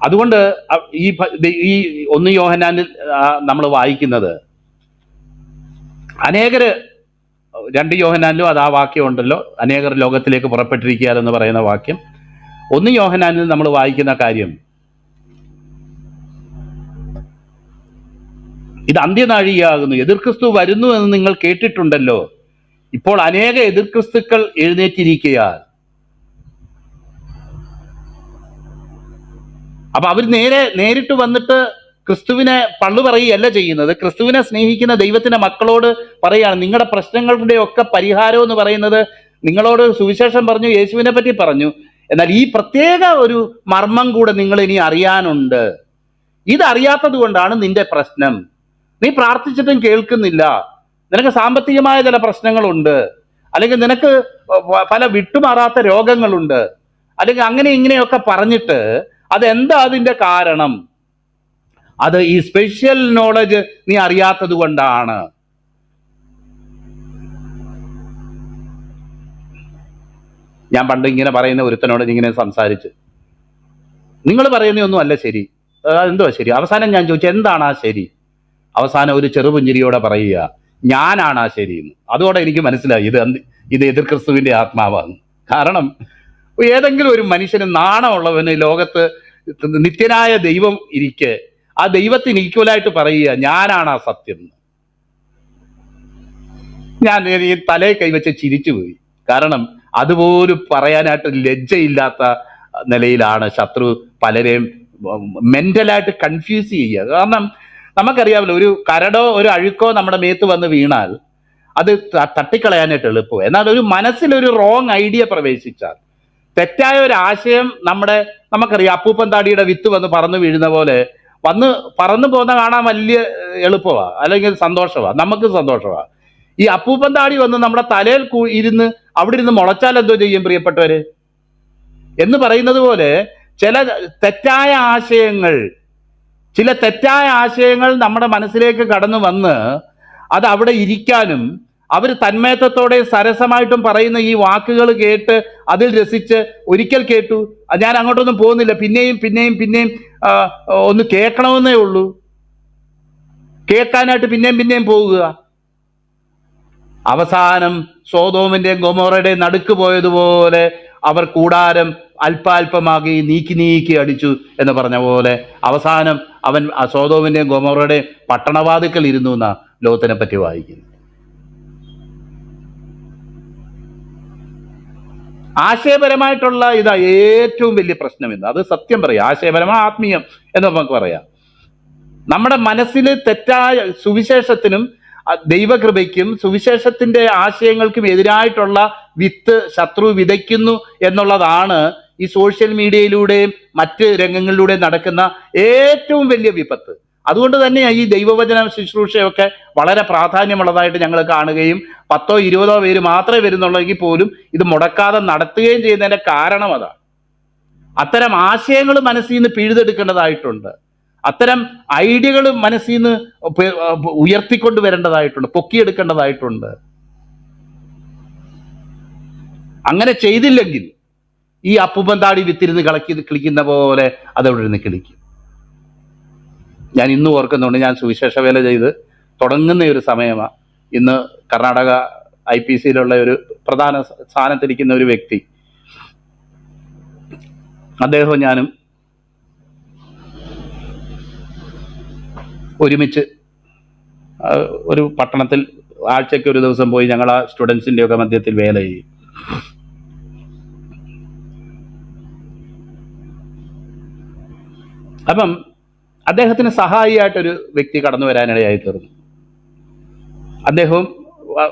അതുകൊണ്ട് ഈ ഈ ഒന്ന് യോഹനാനിൽ നമ്മൾ വായിക്കുന്നത് അനേകര് രണ്ട് യോഹനാനിലും അത് ആ വാക്യം ഉണ്ടല്ലോ അനേകർ ലോകത്തിലേക്ക് പുറപ്പെട്ടിരിക്കുക എന്ന് പറയുന്ന വാക്യം. ഒന്ന് യോഹനാനിൽ നമ്മൾ വായിക്കുന്ന കാര്യം ഇത് അന്ത്യനാഴികയാകുന്നു എതിർക്രിസ്തു വരുന്നു എന്ന് നിങ്ങൾ കേട്ടിട്ടുണ്ടല്ലോ. ഇപ്പോൾ അനേക എതിർക്രിസ്തുക്കൾ എഴുന്നേറ്റിരിക്കുകയാൽ അപ്പൊ അവർ നേരെ നേരിട്ട് വന്നിട്ട് ക്രിസ്തുവിനെ പള്ളു പറയുകയല്ല ചെയ്യുന്നത്. ക്രിസ്തുവിനെ സ്നേഹിക്കുന്ന ദൈവത്തിന്റെ മക്കളോട് പറയുകയാണ്. നിങ്ങളുടെ പ്രശ്നങ്ങളുടെ ഒക്കെ പരിഹാരം എന്ന് പറയുന്നത് നിങ്ങളോട് സുവിശേഷം പറഞ്ഞു യേശുവിനെ പറ്റി പറഞ്ഞു. എന്നാൽ ഈ പ്രത്യേക ഒരു മർമ്മം കൂടെ നിങ്ങൾ ഇനി അറിയാനുണ്ട്. ഇതറിയാത്തത് കൊണ്ടാണ് നിന്റെ പ്രശ്നം. നീ പ്രാർത്ഥിച്ചിട്ടും കേൾക്കുന്നില്ല. നിനക്ക് സാമ്പത്തികമായ ചില പ്രശ്നങ്ങളുണ്ട്. അല്ലെങ്കിൽ നിനക്ക് പല വിട്ടുമാറാത്ത രോഗങ്ങളുണ്ട്. അല്ലെങ്കിൽ അങ്ങനെ ഇങ്ങനെയൊക്കെ പറഞ്ഞിട്ട് അതെന്താ അതിന്റെ കാരണം? അത് ഈ സ്പെഷ്യൽ നോളജ് നീ അറിയാത്തത് കൊണ്ടാണ്. ഞാൻ പണ്ട് ഇങ്ങനെ പറയുന്ന ഒരുത്തനോട് ഇങ്ങനെ സംസാരിച്ച്. നിങ്ങൾ പറയുന്നതൊന്നും അല്ല ശരി. അതെന്തോ ശരി? അവസാനം ഞാൻ ചോദിച്ചു എന്താണ് ആ ശരി? അവസാനം ഒരു ചെറുപുഞ്ചിരിയോടെ പറയുക ഞാനാണ് ആ ശരി എന്ന്. അതോടെ എനിക്ക് മനസ്സിലായി ഇത് ഇത് എതിർ ക്രിസ്തുവിന്റെ ആത്മാവാണ്. കാരണം ഏതെങ്കിലും ഒരു മനുഷ്യന് നാണമുള്ളവന് ലോകത്ത് നിത്യനായ ദൈവം ഇരിക്കെ ആ ദൈവത്തിന് ഈക്വലായിട്ട് പറയുക ഞാനാണ് ആ സത്യം. ഞാൻ ഈ തലയെ കൈവച്ച് ചിരിച്ചു പോയി. കാരണം അതുപോലും പറയാനായിട്ട് ലജ്ജയില്ലാത്ത നിലയിലാണ് ശത്രു പലരെയും മെന്റലായിട്ട് കൺഫ്യൂസ് ചെയ്യുക. കാരണം നമുക്കറിയാമല്ലോ ഒരു കരടോ ഒരു അഴുക്കോ നമ്മുടെ മേത്ത് വന്ന് വീണാൽ അത് തട്ടിക്കളയാനായിട്ട് എളുപ്പം എന്നാൽ ഒരു മനസ്സിലൊരു റോങ് ഐഡിയ പ്രവേശിച്ചാൽ തെറ്റായ ഒരു ആശയം നമ്മുടെ നമുക്കറിയാം അപ്പൂപ്പൻ താടിയുടെ വിത്ത് വന്ന് പറന്നു വീഴുന്ന പോലെ വന്ന് പറന്നു പോകുന്ന കാണാൻ വലിയ എളുപ്പമാണ് അല്ലെങ്കിൽ സന്തോഷമാണ് നമുക്ക് സന്തോഷമാണ് ഈ അപ്പൂപ്പൻ താടി വന്ന് നമ്മുടെ തലയിൽ ഇരുന്ന് അവിടെ ഇരുന്ന് മുളച്ചാൽ എന്തോ ചെയ്യും പ്രിയപ്പെട്ടവര്? എന്ന് പറയുന്നത് പോലെ ചില തെറ്റായ ആശയങ്ങൾ ചില തെറ്റായ ആശയങ്ങൾ നമ്മുടെ മനസ്സിലേക്ക് കടന്നു വന്ന് അത് അവിടെ ഇരിക്കാനും അവർ തന്മയത്വത്തോടെ സരസമായിട്ടും പറയുന്ന ഈ വാക്കുകൾ കേട്ട് അതിൽ രസിച്ച് ഒരിക്കൽ കേട്ടു ഞാൻ അങ്ങോട്ടൊന്നും പോകുന്നില്ല പിന്നെയും പിന്നെയും പിന്നെയും ഒന്ന് കേൾക്കണമെന്നേ ഉള്ളൂ. കേൾക്കാനായിട്ട് പിന്നെയും പിന്നെയും പോവുക അവസാനം സോതോമിന്റെയും ഗൊമോറയുടെയും നടുക്ക് പോയതുപോലെ അവർ കൂടാരം അല്പാൽപമാക്കി നീക്കി നീക്കി അടിച്ചു എന്ന് പറഞ്ഞ പോലെ അവസാനം അവൻ ആ സോതോമിന്റെയും ഗൊമോറയുടെയും പട്ടണവാതിക്കൽ ഇരുന്നു എന്നാണ് ലോകത്തിനെ പറ്റി വായിക്കുന്നു. ആശയപരമായിട്ടുള്ള ഇതാ ഏറ്റവും വലിയ പ്രശ്നം ഇന്ന്. അത് സത്യം പറയാം. ആശയപരമായ ആത്മീയം എന്ന് നമുക്ക് പറയാം. നമ്മുടെ മനസ്സിൽ തെറ്റായ സുവിശേഷത്തിനും ദൈവകൃപയ്ക്കും സുവിശേഷത്തിന്റെ ആശയങ്ങൾക്കും എതിരായിട്ടുള്ള വിത്ത് ശത്രു വിതയ്ക്കുന്നു എന്നുള്ളതാണ് ഈ സോഷ്യൽ മീഡിയയിലൂടെയും മറ്റ് രംഗങ്ങളിലൂടെയും നടക്കുന്ന ഏറ്റവും വലിയ വിപത്ത്. അതുകൊണ്ട് തന്നെയാണ് ഈ ദൈവവചന ശുശ്രൂഷയൊക്കെ വളരെ പ്രാധാന്യമുള്ളതായിട്ട് ഞങ്ങൾ കാണുകയും പത്തോ ഇരുപതോ പേര് മാത്രമേ വരുന്നുള്ളെങ്കിൽ പോലും ഇത് മുടക്കാതെ നടത്തുകയും ചെയ്യുന്നതിന്റെ കാരണം അതാണ് അത്തരം ആശയങ്ങൾ മനസ്സിൽ നിന്ന് പിഴുതെടുക്കേണ്ടതായിട്ടുണ്ട്. അത്തരം ഐഡിയകൾ മനസ്സിൽ നിന്ന് ഉയർത്തിക്കൊണ്ട് വരേണ്ടതായിട്ടുണ്ട് പൊക്കിയെടുക്കേണ്ടതായിട്ടുണ്ട്. അങ്ങനെ ചെയ്തില്ലെങ്കിൽ ഈ അപ്പുപന്താടി വിത്തിരുന്ന് കളക്കി കിളിക്കുന്ന പോലെ അതവിടെ ഇരുന്ന് കിളിക്കും. ഞാൻ ഇന്നും ഓർക്കുന്നുണ്ട് ഞാൻ സുവിശേഷ വേല ചെയ്ത് തുടങ്ങുന്ന ഒരു സമയമാണ് ഇന്ന് കർണാടക ഐ പി സിയിലുള്ള ഒരു പ്രധാന സ്ഥാനത്തിരിക്കുന്ന ഒരു വ്യക്തി. അദ്ദേഹവും ഞാനും ഒരുമിച്ച് ഒരു പട്ടണത്തിൽ ആഴ്ചയ്ക്ക് ഒരു ദിവസം പോയി ഞങ്ങൾ ആ സ്റ്റുഡൻസിന്റെയൊക്കെ മധ്യത്തിൽ വേല ചെയ്യും. അപ്പം അദ്ദേഹത്തിന് സഹായിയായിട്ടൊരു വ്യക്തി കടന്നു വരാനിടയായി തീർന്നു. അദ്ദേഹവും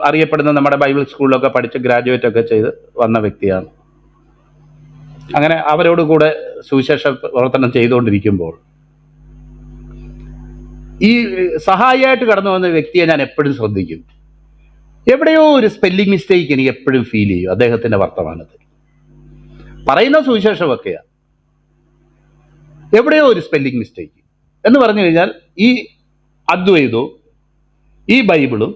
അറിയപ്പെടുന്ന നമ്മുടെ ബൈബിൾ സ്കൂളിലൊക്കെ പഠിച്ച് ഗ്രാജുവേറ്റ് ഒക്കെ ചെയ്ത് വന്ന വ്യക്തിയാണ്. അങ്ങനെ അവരോട് കൂടെ സുവിശേഷ പ്രവർത്തനം ചെയ്തുകൊണ്ടിരിക്കുമ്പോൾ ഈ സഹായിയായിട്ട് കടന്നു വന്ന വ്യക്തിയെ ഞാൻ എപ്പോഴും ശ്രദ്ധിക്കും. എവിടെയോ ഒരു സ്പെല്ലിംഗ് മിസ്റ്റേക്ക് എനിക്ക് എപ്പോഴും ഫീൽ ചെയ്യും അദ്ദേഹത്തിന്റെ വർത്തമാനത്തിൽ. പറയുന്ന സുവിശേഷമൊക്കെയാണ് എവിടെയോ ഒരു സ്പെല്ലിംഗ് മിസ്റ്റേക്ക് എന്ന് പറഞ്ഞു കഴിഞ്ഞാൽ ഈ അദ്വൈതവും ഈ ബൈബിളും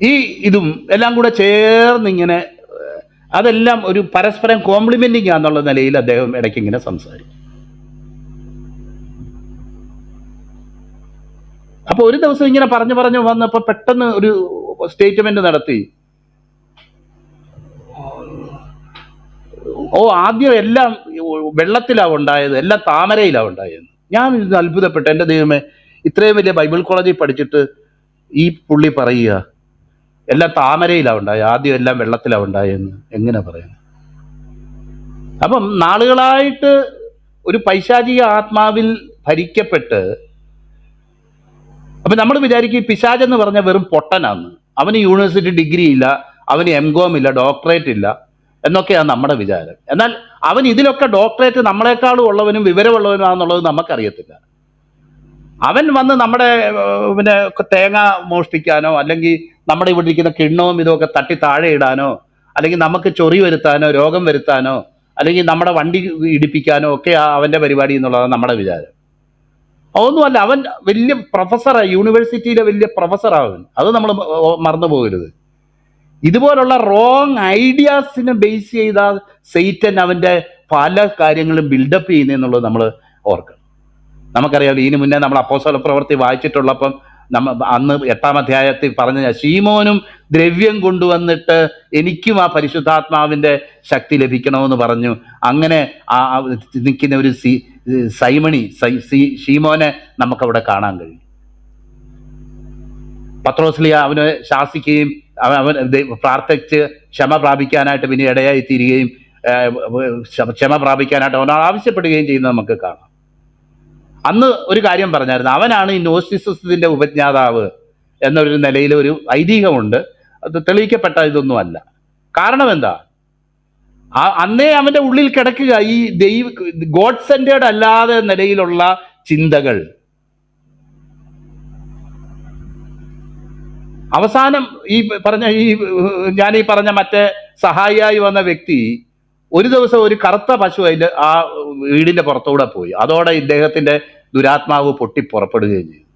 ഈ ഇതും എല്ലാം കൂടെ ചേർന്നിങ്ങനെ അതെല്ലാം ഒരു പരസ്പരം കോംപ്ലിമെന്റിങ് ആണെന്നുള്ള നിലയിൽ അദ്ദേഹം ഇടയ്ക്ക് ഇങ്ങനെ സംസാരിക്കും. അപ്പോൾ ഒരു ദിവസം ഇങ്ങനെ പറഞ്ഞു പറഞ്ഞു വന്നപ്പോൾ പെട്ടെന്ന് ഒരു സ്റ്റേറ്റ്മെന്റ് നടത്തി. ഓ ആദ്യം എല്ലാം വെള്ളത്തിലാ ഉണ്ടായത് എല്ലാം താമരയിലാണ് ഉണ്ടായത്. ഞാൻ ഇത് അത്ഭുതപ്പെട്ടു. എന്റെ ദൈവമേ ഇത്രയും വലിയ ബൈബിൾ കോളേജിൽ പഠിച്ചിട്ട് ഈ പുള്ളി പറയുക എല്ലാം താമരയിലാണ് ഉണ്ടായത് ആദ്യം എല്ലാം വെള്ളത്തിലാണ് ഉണ്ടായെന്ന് എങ്ങനെ പറയുന്നത് അപ്പം നാളുകളായിട്ട് ഒരു പൈശാചിക ആത്മാവിൽ ഭരിക്കപ്പെട്ട് അപ്പൊ നമ്മൾ വിചാരിക്കും പിശാജ് എന്ന് പറഞ്ഞ വെറും പൊട്ടനാന്ന്. അവന് യൂണിവേഴ്സിറ്റി ഡിഗ്രി ഇല്ല അവന് എം കോം ഇല്ല ഡോക്ടറേറ്റ് ഇല്ല. എന്നൊക്കെയാണ് നമ്മുടെ വിചാരം. എന്നാൽ അവൻ ഇതിലൊക്കെ ഡോക്ടറേറ്റ് നമ്മളെക്കാളും ഉള്ളവനും വിവരമുള്ളവനാണെന്നുള്ളത് നമുക്കറിയത്തില്ല. അവൻ വന്ന് നമ്മുടെ പിന്നെ തേങ്ങ മോഷ്ടിക്കാനോ അല്ലെങ്കിൽ നമ്മുടെ ഇവിടെ ഇരിക്കുന്ന കിണ്ണവും ഇതൊക്കെ തട്ടി താഴെ ഇടാനോ അല്ലെങ്കിൽ നമുക്ക് ചൊറി വരുത്താനോ രോഗം വരുത്താനോ അല്ലെങ്കിൽ നമ്മുടെ വണ്ടി ഇടിപ്പിക്കാനോ ഒക്കെ ആ അവന്റെ പരിപാടി എന്നുള്ളതാണ് നമ്മുടെ വിചാരം. അതൊന്നുമല്ല അവൻ വലിയ പ്രൊഫസറാണ് യൂണിവേഴ്സിറ്റിയിലെ വലിയ പ്രൊഫസറാണ് അവൻ. അത് നമ്മൾ മറന്നു പോകരുത് ഇതുപോലുള്ള റോങ് ഐഡിയാസിനെ ബേസ് ചെയ്ത സെയ്റ്റൻ അവന്റെ പല കാര്യങ്ങളും ബിൽഡപ്പ് ചെയ്യുന്നതെന്നുള്ളത് നമ്മൾ ഓർക്കണം. നമുക്കറിയാം ഇതിനു മുന്നേ നമ്മൾ അപ്പോസ്തല പ്രവൃത്തി വായിച്ചിട്ടുള്ളപ്പം നമ്മ അന്ന് എട്ടാം അധ്യായത്തിൽ പറഞ്ഞ ശീമോനും ദ്രവ്യം കൊണ്ടുവന്നിട്ട് എനിക്കും ആ പരിശുദ്ധാത്മാവിന്റെ ശക്തി ലഭിക്കണമെന്ന് പറഞ്ഞു. അങ്ങനെ ആ നിൽക്കുന്ന ഒരു സി സൈമണി സൈ സി ഷീമോനെ നമുക്കവിടെ കാണാൻ കഴിയും. പത്രോസ്ലിയ അവനെ ശാസിക്കുകയും അവൻ പ്രാർത്ഥിച്ച് ക്ഷമ പ്രാപിക്കാനായിട്ട് പിന്നെ ഇടയായി തീരുകയും ക്ഷമ- പ്രാപിക്കാനായിട്ട് അവനോട് ആവശ്യപ്പെടുകയും ചെയ്യുന്നത് നമുക്ക് കാണാം. അന്ന് ഒരു കാര്യം പറഞ്ഞായിരുന്നു അവനാണ് ഈ നോസ്റ്റിസത്തിന്റെ ഉപജ്ഞാതാവ് എന്നൊരു നിലയിൽ ഒരു ഐതിഹ്യമുണ്ട്. അത് തെളിയിക്കപ്പെട്ട ഇതൊന്നും അല്ല കാരണം എന്താ? ആ അന്നേ അവന്റെ ഉള്ളിൽ കിടക്കുക ഈ ദൈവ ഗോഡ് സെന്റേഡ് അല്ലാതെ നിലയിലുള്ള ചിന്തകൾ. അവസാനം ഈ പറഞ്ഞ ഈ ഞാൻ ഈ പറഞ്ഞ മറ്റേ സഹായിയായി വന്ന വ്യക്തി ഒരു ദിവസം ഒരു കറുത്ത പശു അതിന്റെ ആ വീടിന്റെ പുറത്തൂടെ പോയി. അതോടെ ഇദ്ദേഹത്തിന്റെ ദുരാത്മാവ് പൊട്ടി പുറപ്പെടുകയും ചെയ്തു.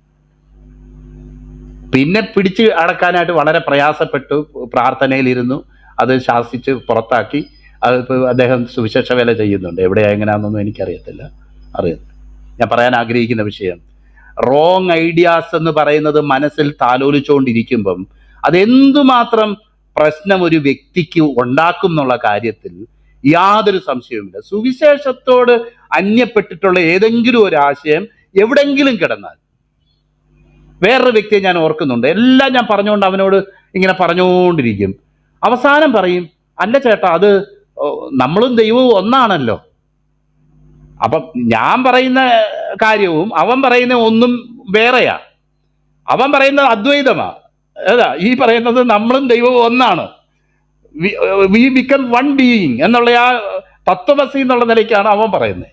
പിന്നെ പിടിച്ച് അടക്കാനായിട്ട് വളരെ പ്രയാസപ്പെട്ടു പ്രാർത്ഥനയിലിരുന്നു. അത് ശാസിച്ച് പുറത്താക്കി. അത് അദ്ദേഹം സുവിശേഷ വേല ചെയ്യുന്നുണ്ട്. എവിടെ എങ്ങനെയാണെന്നൊന്നും എനിക്കറിയത്തില്ല. അറിയത്തില്ല. ഞാൻ പറയാൻ ആഗ്രഹിക്കുന്ന വിഷയം റോങ് ഐഡിയാസ് എന്ന് പറയുന്നത് മനസ്സിൽ താലോലിച്ചുകൊണ്ടിരിക്കുമ്പം അതെന്തുമാത്രം പ്രശ്നം ഒരു വ്യക്തിക്ക് ഉണ്ടാക്കും എന്നുള്ള കാര്യത്തിൽ യാതൊരു സംശയവുമില്ല. സുവിശേഷത്തോട് അന്യപ്പെട്ടിട്ടുള്ള ഏതെങ്കിലും ഒരു ആശയം എവിടെങ്കിലും കിടന്നാൽ വേറൊരു വ്യക്തിയെ ഞാൻ ഓർക്കുന്നുണ്ട്. എല്ലാം ഞാൻ പറഞ്ഞുകൊണ്ട് അവനോട് ഇങ്ങനെ പറഞ്ഞുകൊണ്ടിരിക്കും. അവസാനം പറയും അല്ല ചേട്ടാ അത് നമ്മളും ദൈവവും ഒന്നാണല്ലോ. അപ്പം ഞാൻ പറയുന്ന കാര്യവും അവൻ പറയുന്ന ഒന്നും വേറെയാ. അവൻ പറയുന്നത് അദ്വൈതമാ. ഏതാ? ഈ പറയുന്നത് നമ്മളും ദൈവവും ഒന്നാണ്. വി ബിക്കം വൺ ബീയിങ് എന്നുള്ള ആ തത്വമസി എന്നുള്ള നിലയ്ക്കാണ് അവൻ പറയുന്നത്.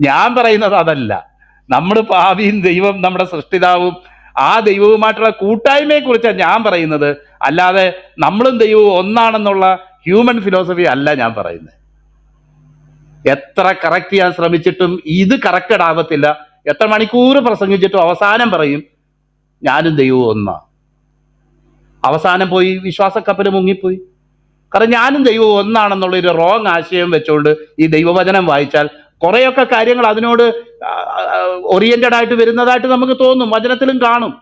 ഞാൻ പറയുന്നത് അതല്ല. നമ്മൾ ഭാവിയും ദൈവം നമ്മുടെ സൃഷ്ടിതാവും ആ ദൈവവുമായിട്ടുള്ള കൂട്ടായ്മയെ കുറിച്ചാണ് ഞാൻ പറയുന്നത്. അല്ലാതെ നമ്മളും ദൈവവും ഒന്നാണെന്നുള്ള ഹ്യൂമൻ ഫിലോസഫി അല്ല ഞാൻ പറയുന്നത്. എത്ര കറക്റ്റ് ചെയ്യാൻ ശ്രമിച്ചിട്ടും ഇത് കറക്റ്റഡ് ആവത്തില്ല. എത്ര മണിക്കൂർ പ്രസംഗിച്ചിട്ടും അവസാനം പറയും ഞാനും ദൈവവും ഒന്നാ. അവസാനം പോയി വിശ്വാസക്കപ്പന് മുങ്ങിപ്പോയി. കാരണം ഞാനും ദൈവവും ഒന്നാണെന്നുള്ള ഒരു റോങ് ആശയം വെച്ചുകൊണ്ട് ഈ ദൈവവചനം വായിച്ചാൽ കുറേയൊക്കെ കാര്യങ്ങൾ അതിനോട് ഓറിയന്റഡ് ആയിട്ട് വരുന്നതായിട്ട് നമുക്ക് തോന്നും വചനത്തിലും കാണും.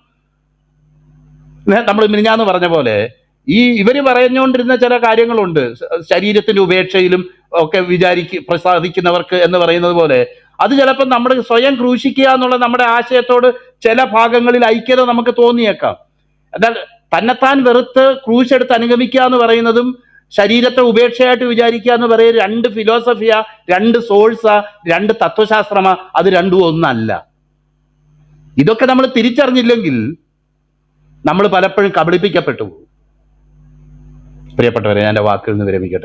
നമ്മൾ മിനിഞ്ഞാന്ന് പറഞ്ഞ പോലെ ഈ ഇവർ പറഞ്ഞുകൊണ്ടിരുന്ന ചില കാര്യങ്ങളുണ്ട്. ശരീരത്തിന്റെ ഉപേക്ഷയിലും ഒക്കെ വിചാരിക്ക പ്രസാദിക്കുന്നവർക്ക് എന്ന് പറയുന്നത് പോലെ. അത് ചിലപ്പോൾ നമ്മൾ സ്വയം ക്രൂശിക്കുക എന്നുള്ള നമ്മുടെ ആശയത്തോട് ചില ഭാഗങ്ങളിൽ ഐക്യത നമുക്ക് തോന്നിയേക്കാം. എന്നാൽ തന്നെത്താൻ വെറുത്ത് ക്രൂശെടുത്ത് അനുഗമിക്കുക എന്ന് പറയുന്നതും ശരീരത്തെ ഉപേക്ഷയായിട്ട് വിചാരിക്കുക എന്ന് പറയുന്നത് രണ്ട് ഫിലോസഫിയാ രണ്ട് സോഴ്സാ രണ്ട് തത്വശാസ്ത്രമാ അത് രണ്ടും ഒന്നല്ല. ഇതൊക്കെ നമ്മൾ തിരിച്ചറിഞ്ഞില്ലെങ്കിൽ നമ്മൾ പലപ്പോഴും കബളിപ്പിക്കപ്പെട്ടു പോകും. പ്രിയപ്പെട്ടവരെ ഞാൻ എന്റെ വാക്കിൽ നിന്ന് വിരമിക്കട്ടെ.